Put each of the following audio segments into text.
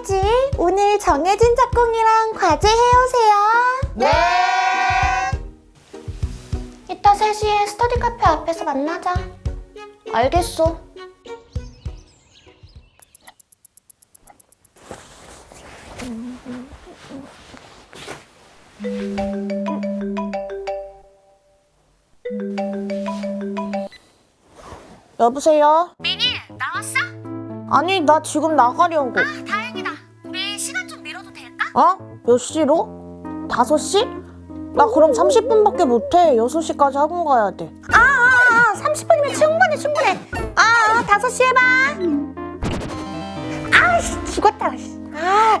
해야지. 오늘 정해진 작공이랑 과제 해오세요. 네. 이따 3시에 스터디 카페 앞에서 만나자. 알겠어. 여보세요? 미니 나왔어? 아니, 나 지금 나가려고. 다 어? 몇 시로? 5시? 나 그럼 30분밖에 못해. 6시까지 학원 가야 돼. 아, 아, 아 30분이면 충분해, 충분해. 아, 아 5시 해봐. 죽었다. 씨. 아.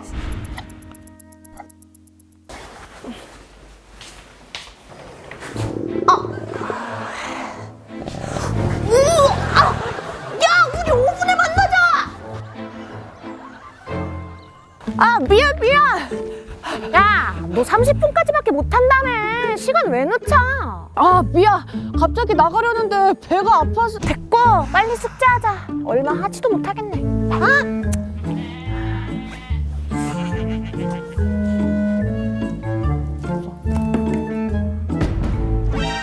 왜 늦춰? 아, 미안. 갑자기 나가려는데 배가 아파서. 됐고, 빨리 숙제하자. 얼마 하지도 못하겠네. 아?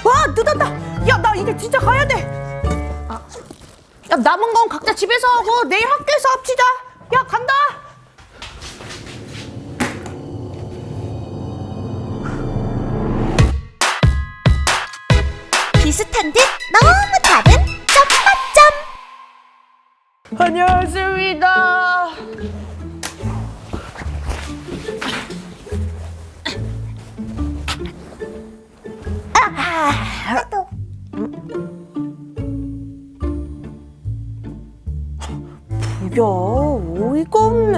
와, 늦었다. 야, 나 이제 진짜 가야 돼. 야, 남은 건 각자 집에서 하고 내일 학교에서 합치자. 야, 어이가 없네.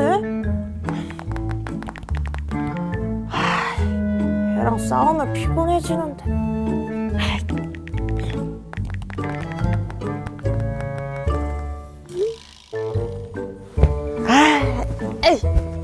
하, 얘랑 싸우면 피곤해지는데. 아, 에이.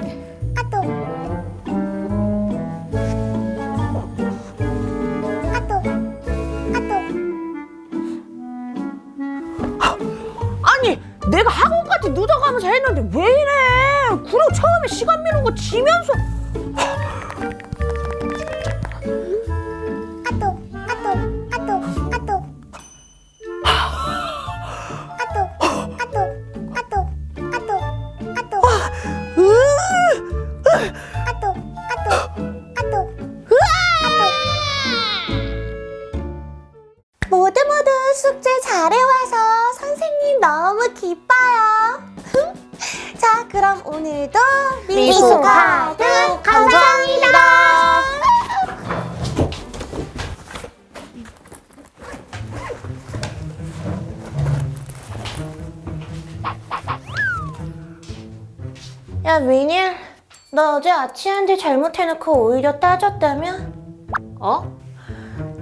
그럼 오늘도 미소 가득 감사합니다. 야, 미닐, 너 어제 아치한테 잘못해놓고 오히려 따졌다며? 어?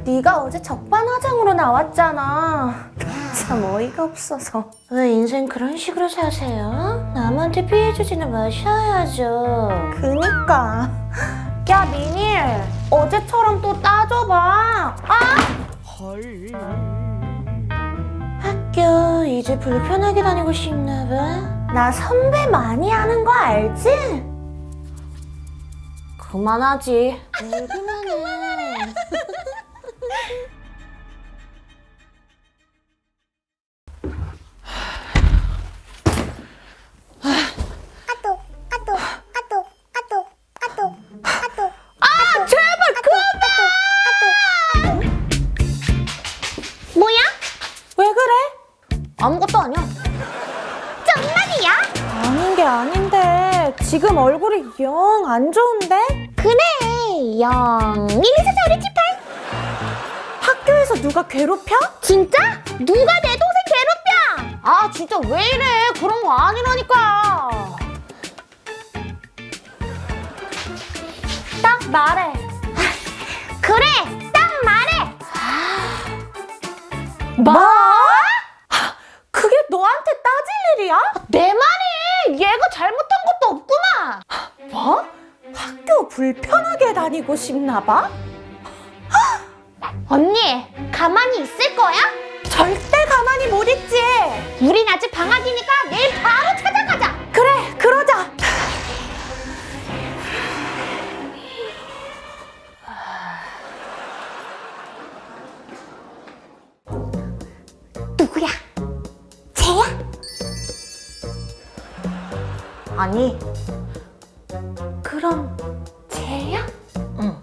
네가 어제 적반하장으로 나왔잖아. 참 어이가 없어서. 왜 인생 그런 식으로 사세요? 남한테 피해 주지는 마셔야죠. 그니까. 야, 미닐, 어제처럼 또 따져봐. 아! 학교 이제 불편하게 다니고 싶나 봐. 나 선배 많이 하는 거 알지? 그만하지. 지금 얼굴이 영 안 좋은데? 그래 영 밀리서 우리 집팔 학교에서 누가 괴롭혀? 진짜? 누가 내 동생 괴롭혀? 아 진짜 왜 이래 그런 거 아니라니까 딱 말해 그래 딱 말해 뭐? 불편하게 다니고 싶나 봐? 언니, 가만히 있을 거야? 절대 가만히 못 있지. 우린 아직 방학이니까 내일 바로 찾아가자. 그래, 그러자. 누구야? 쟤야? 아니, 그럼 쟤야? 응.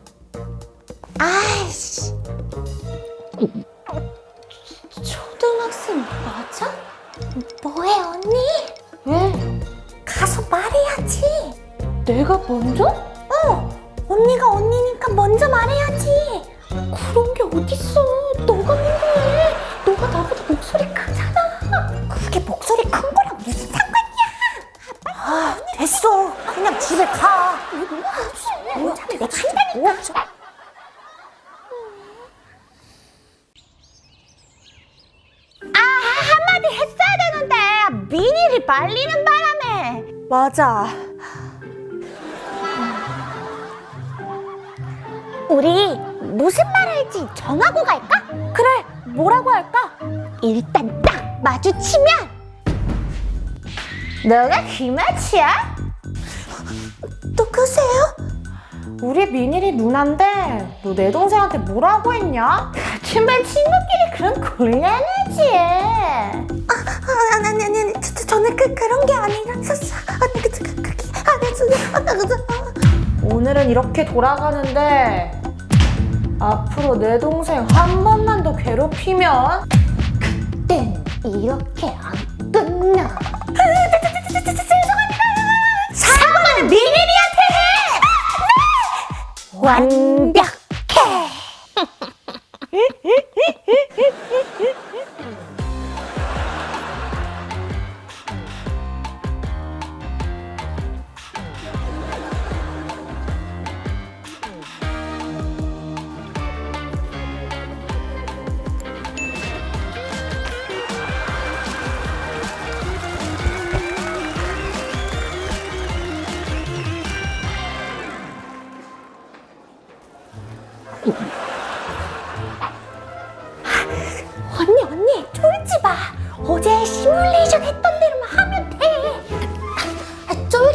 아이씨. 초등학생 맞아? 뭐해 언니? 왜? 가서 말해야지. 내가 먼저? 어. 언니가 언니니까 먼저 말해야지. 그런 게 어딨어. 맞아. 우리 무슨 말 할지 정하고 갈까? 그래, 뭐라고 할까? 일단 딱 마주치면 너가 김아치야? 누구세요? 우리 미니리 누난데 너 내 동생한테 뭐라고 했냐? 같은 반 친구끼리 그런 곤란하지 아, 아니 아니 아니 저, 저, 저는 그, 그런 게 아니라서 아니라서 아, 그, 그, 오늘은 이렇게 돌아가는데 앞으로 내 동생 한 번만 더 괴롭히면 그땐 이렇게 안 끝나. 죄송합니다. 사과는 미니리한테 해! 완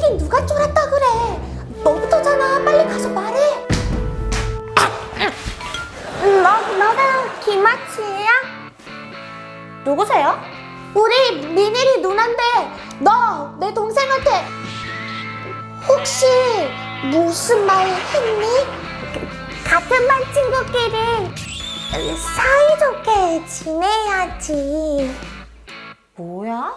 아, 쫄긴 누가 쫄았다 그래 너부터잖아 빨리 가서 말해 너, 너가 김아치야? 누구세요? 우리 미니리 누난데 너 내 동생한테 혹시 무슨 말 했니? 같은 반 친구끼리 사이좋게 지내야지. 뭐야?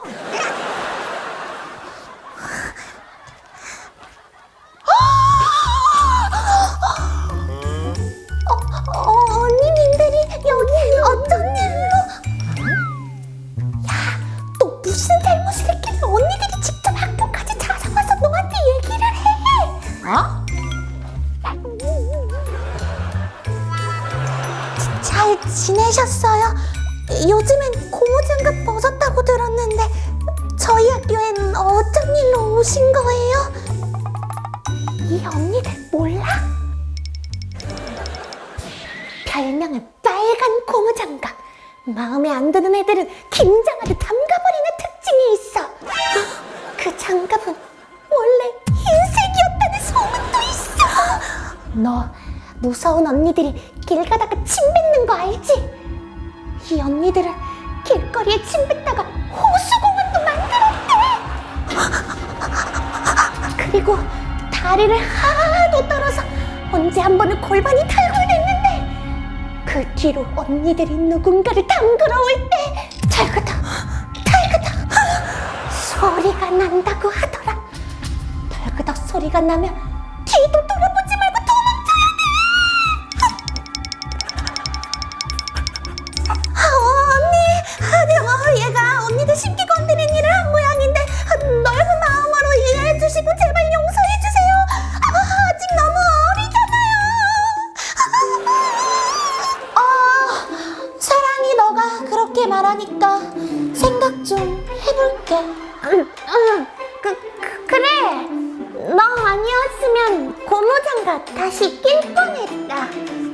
지내셨어요? 요즘엔 고무 장갑 벗었다고 들었는데 저희 학교엔 어쩐 일로 오신 거예요? 이 언니들 몰라? 별명은 빨간 고무 장갑 마음에 안 드는 애들은 김장하듯 담가버리는 특징이 있어 그 장갑은 원래 흰색이었다는 소문도 있어 너 무서운 언니들이 길 가다가 침 뱉는 거 알지? 이 언니들은 길거리에 침 뱉다가 호수공원도 만들었대. 그리고 다리를 하도 떨어서 언제 한 번은 골반이 탈골됐는데 그 뒤로 언니들이 누군가를 담그러 올때 털그덕 털그덕 소리가 난다고 하더라. 털그덕 소리가 나면 심기 건드린 일을 한 모양인데 아, 넓은 마음으로 이해해 주시고 제발 용서해 주세요. 아, 아직 너무 어리잖아요. 아, 사랑이 너가 그렇게 말하니까 생각 좀 해볼게. 응, 응, 그, 그 그래. 너 아니었으면 고무장갑 다시 낄 뻔했다.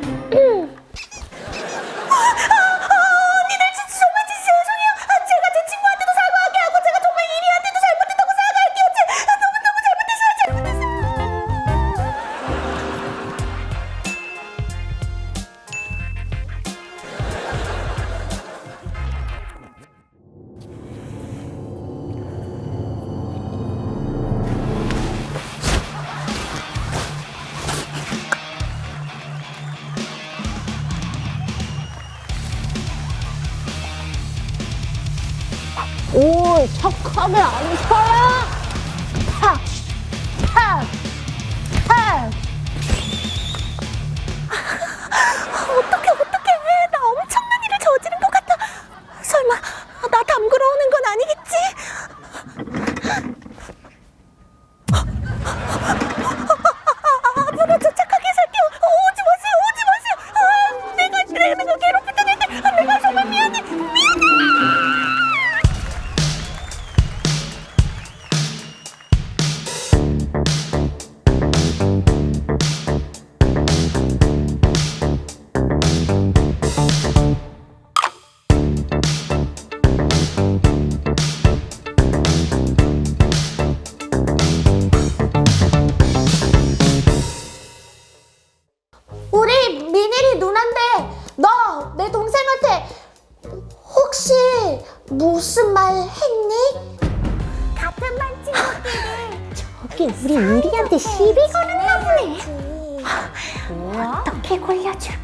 척하면 안 서요! 무슨 말 했니? 같은 반 친구들 저게 우리 유리한테 시비 거는 나보네 어떻게 골려줄까?